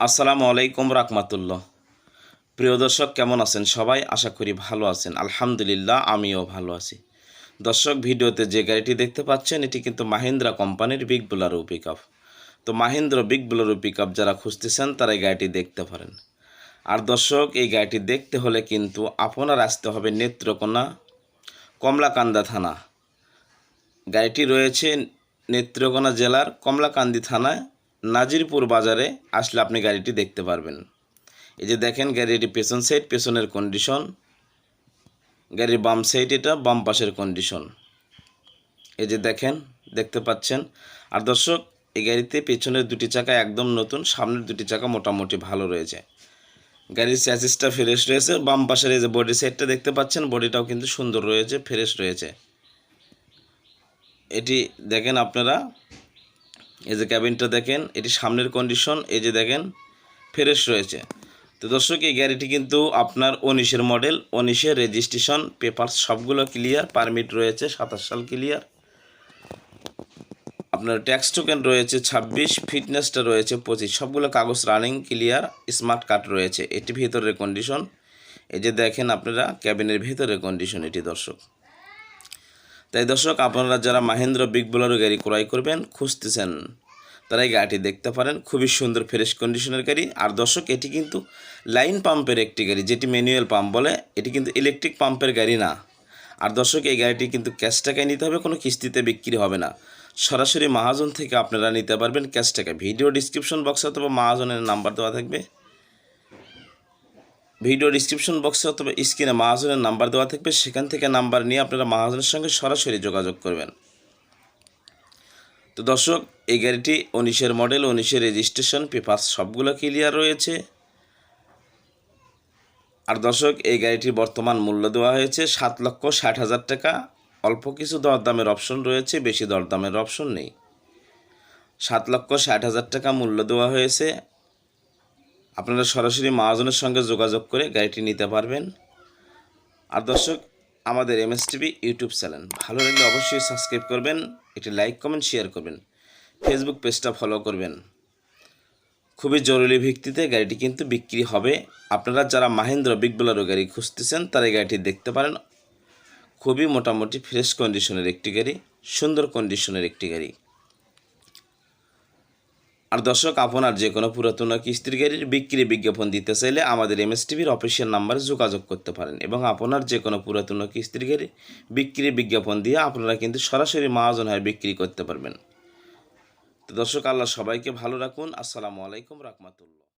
আসসালামু আলাইকুম রাহমাতুল্লাহ। প্রিয় দর্শক, কেমন আছেন সবাই? আশা করি ভালো আছেন। আলহামদুলিল্লাহ, আমিও ভালো আছি। দর্শক, ভিডিওতে যে গাড়িটি দেখতে পাচ্ছেন, এটি কিন্তু মাহিন্দ্রা কোম্পানির বিগ বোলারো পিক তো মাহিন্দ্রা বিগ বোলারো পিক যারা খুঁজতেছেন, তারা এই গাড়িটি দেখতে পারেন। আর দর্শক, এই গাড়িটি দেখতে হলে কিন্তু আপনার আসতে হবে নেত্রকোনা কমলাকান্দা থানা। গাড়িটি রয়েছে নেত্রকোনা জেলার কমলাকান্দি থানায় নাজিরপুর বাজারে আসলে আপনি গাড়িটি দেখতে পারবেন। এই যে দেখেন গাড়িটি পেছন সাইড পেছনের কন্ডিশন গাড়ির বাম সাইড এটা, বাম পাশের কন্ডিশন এই যে দেখেন, দেখতে পাচ্ছেন। আর দর্শক, এই গাড়িতে পেছনের দুটি চাকা একদম নতুন, সামনের দুটি চাকা মোটামুটি ভালো রয়েছে। গাড়ির স্যাসিসটা ফ্রেশ রয়েছে, বাম পাশের এই যে বডি সাইডটা দেখতে পাচ্ছেন বডিটাও কিন্তু সুন্দর রয়েছে ফ্রেশ রয়েছে। এটি দেখেন আপনারা এই যে ক্যাবিনটা দেখেন, এটি সামনের কন্ডিশন এই যে দেখেন ফ্রেশ রয়েছে। তো দর্শক, এই গাড়িটি কিন্তু আপনার উনিশের মডেল উনিশের রেজিস্ট্রেশন পেপার সবগুলো ক্লিয়ার পারমিট রয়েছে, সাতাশ সাল ক্লিয়ার আপনার ট্যাক্স টোকেন রয়েছে ছাব্বিশ ফিটনেসটা রয়েছে পঁচিশ, সবগুলো কাগজ রানিং ক্লিয়ার স্মার্ট কার্ড রয়েছে। এটি ভিতরের কন্ডিশন এই যে দেখেন আপনারা ক্যাবিনের ভিতরের কন্ডিশন এটি, দর্শক। তাই দর্শক, আপনারা যারা মাহেন্দ্র বিগ বোলারো গাড়ি ক্রয় করবেন, খুঁজতেছেন, তারা এই গাড়িটি দেখতে পারেন। খুবই সুন্দর, ফ্রেশ কন্ডিশনের গাড়ি। আর দর্শক, এটি কিন্তু লাইন পাম্পের একটি গাড়ি, যেটি ম্যানুয়াল পাম্প বলে। এটি কিন্তু ইলেকট্রিক পাম্পের গাড়ি না। আর দর্শক, এই গাড়িটি কিন্তু ক্যাশ টাকায় নিতে হবে, কোনো কিস্তিতে বিক্রি হবে না। সরাসরি মাহাজন থেকে আপনারা নিতে পারবেন ক্যাশ টাকায় ভিডিও ডিসক্রিপশন বক্সে অথবা মাহাজনের নাম্বার দেওয়া থাকবে। ভিডিও ডিসক্রিপশন বক্সে অথবা স্ক্রিনে মাহাজনের নাম্বার দেওয়া থাকবে। সেখান থেকে নাম্বার নিয়ে আপনারা মাহাজনের সঙ্গে সরাসরি যোগাযোগ করবেন। তো দর্শক, এই গাড়িটি উনিশের মডেল উনিশের রেজিস্ট্রেশন পেপার সবগুলো ক্লিয়ার রয়েছে। আর দর্শক, এই গাড়িটির বর্তমান মূল্য দেওয়া হয়েছে সাত লক্ষ ষাট হাজার টাকা। অল্প কিছু দরদামের অপশন রয়েছে, বেশি দরদামের অপশন নেই। সাত লক্ষ ষাট হাজার টাকা মূল্য দেওয়া হয়েছে। আপনারা সরাসরি মহাজনের সঙ্গে যোগাযোগ করে গাড়িটি নিতে পারবেন। আর দর্শক, আমাদের এম ইউটিউব চ্যানেল ভালো লাগলে অবশ্যই সাবস্ক্রাইব করবেন এটি লাইক, কমেন্ট, শেয়ার করবেন, ফেসবুক পেজটা ফলো করবেন। খুবই জরুরি ভিত্তিতে গাড়িটি কিন্তু বিক্রি হবে। আপনারা যারা মাহেন্দ্র বিগ বোলারো গাড়ি খুঁজতেছেন, তারা গাড়িটি দেখতে পারেন। খুবই মোটামুটি ফ্রেশ কন্ডিশনের একটি গাড়ি, সুন্দর কন্ডিশনের একটি গাড়ি। আর দর্শক, আপনার যে কোনো পুরাতন কিস্তির গাড়ির বিক্রি বিজ্ঞাপন দিতে চাইলে আমাদের এম এস টিভির অফিসিয়াল নাম্বারে যোগাযোগ করতে পারেন এবং আপনার যে কোনো পুরাতন কিস্তির গাড়ি বিক্রি বিজ্ঞাপন দিয়ে আপনারা কিন্তু সরাসরি মহাজন হয়ে বিক্রি করতে পারবেন। তো দর্শক, আল্লাহ সবাইকে ভালো রাখুন। আসসালামু আলাইকুম রহমতুল্লাহ।